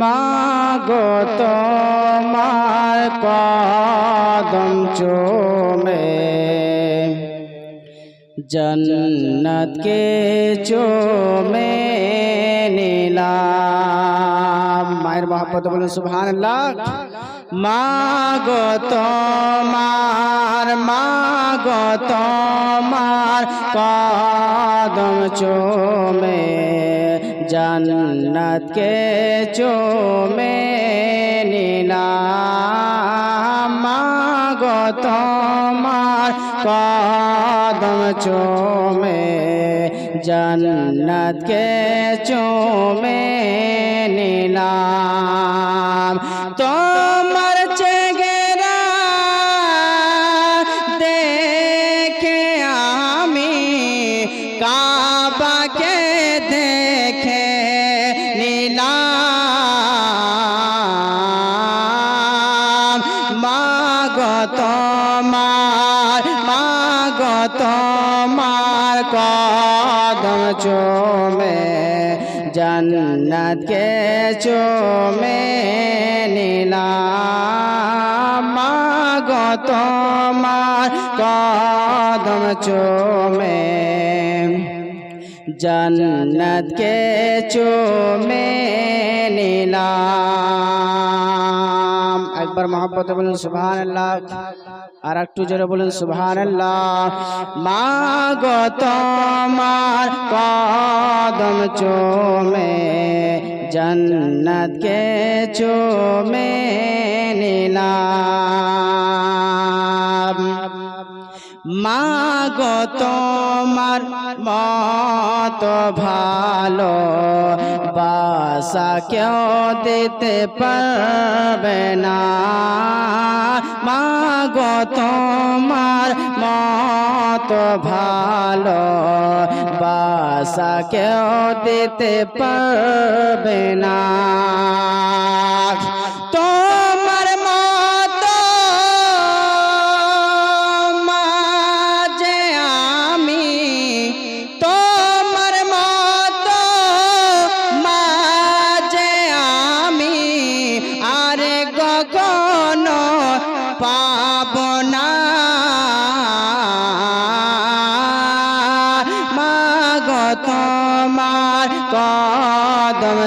মাগো তোমার কদম চোমে। জন্নত কে চোমে নীলাম। মায়ের মহাপত বলুন, সুবহানাল্লাহ। মাগো তোমার মাগো তোমার কদম চোমে। জন্নত কে চোমে নীলাম। মাগো তোমার কদম চোমে জন্নত কে চোমে নীলাম। তোমার মাগো তোমার কদম চোমে জন্নত কে চোমে নিলাম মাগো তোমার কদম চোমে জন্নত কে চোমে নিলাম একবার মহব্বতে বলুন সুবহান আল্লাহ আর একটু জোরে বলুন সুবহান আল্লাহ মা গো তোমার কদম চোমে জন্নত কে চোমে নিলাম। মাগো তোমার মত ভালো বাসা কেউ দিতে পারবে না। মাগো তোমার মত ভালো বাসা কেউ দিতে পারবে না।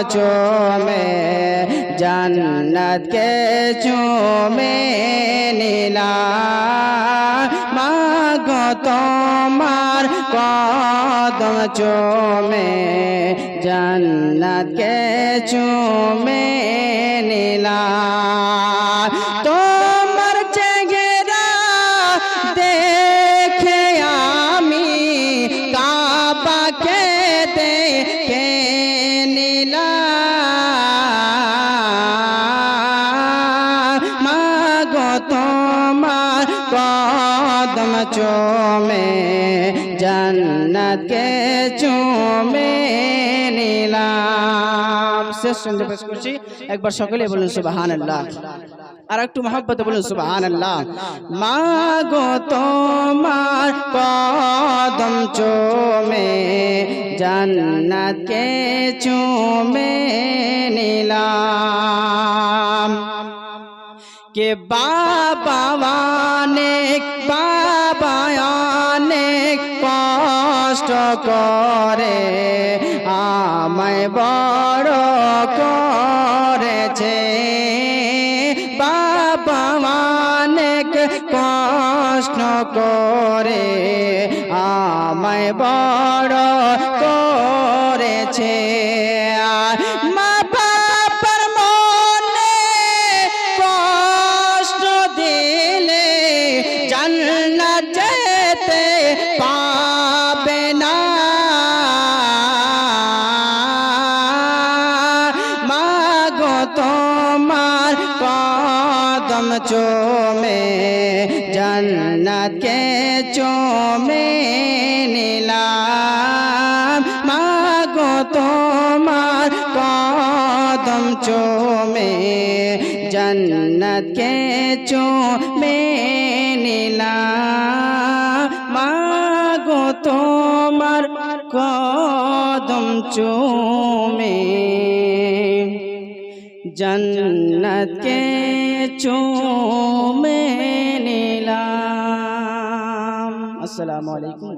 কদম চোমে জন্নত কে চুমে নীলা মাগো তোমার কদম চোমে জন্নত কে চুমে নীলা চোমে জন্নত কে চুমে নিলাম। শেষ করছি। একবার সকলে বলুন সুবাহান আর একটু মহব্বতে বলুন সুবাহান আল্লাহ মাগো তোমার কদম চোমে জন্নত কে চুমে নিলাম। কে বাবা অনেক বাবা অনেক কষ্ট করে আমায় বড় করেছে। বাবা কষ্ট করে আমায় বড় জান্নাত যেতে পাবে না মাগো তোমার কদম চোমে জন্নত কে চোমে নিলাম মাগো তোমার কদম চোমে জন্নত চোমে জন্নতকে চুমে নিলাম আসসালামু আলাইকুম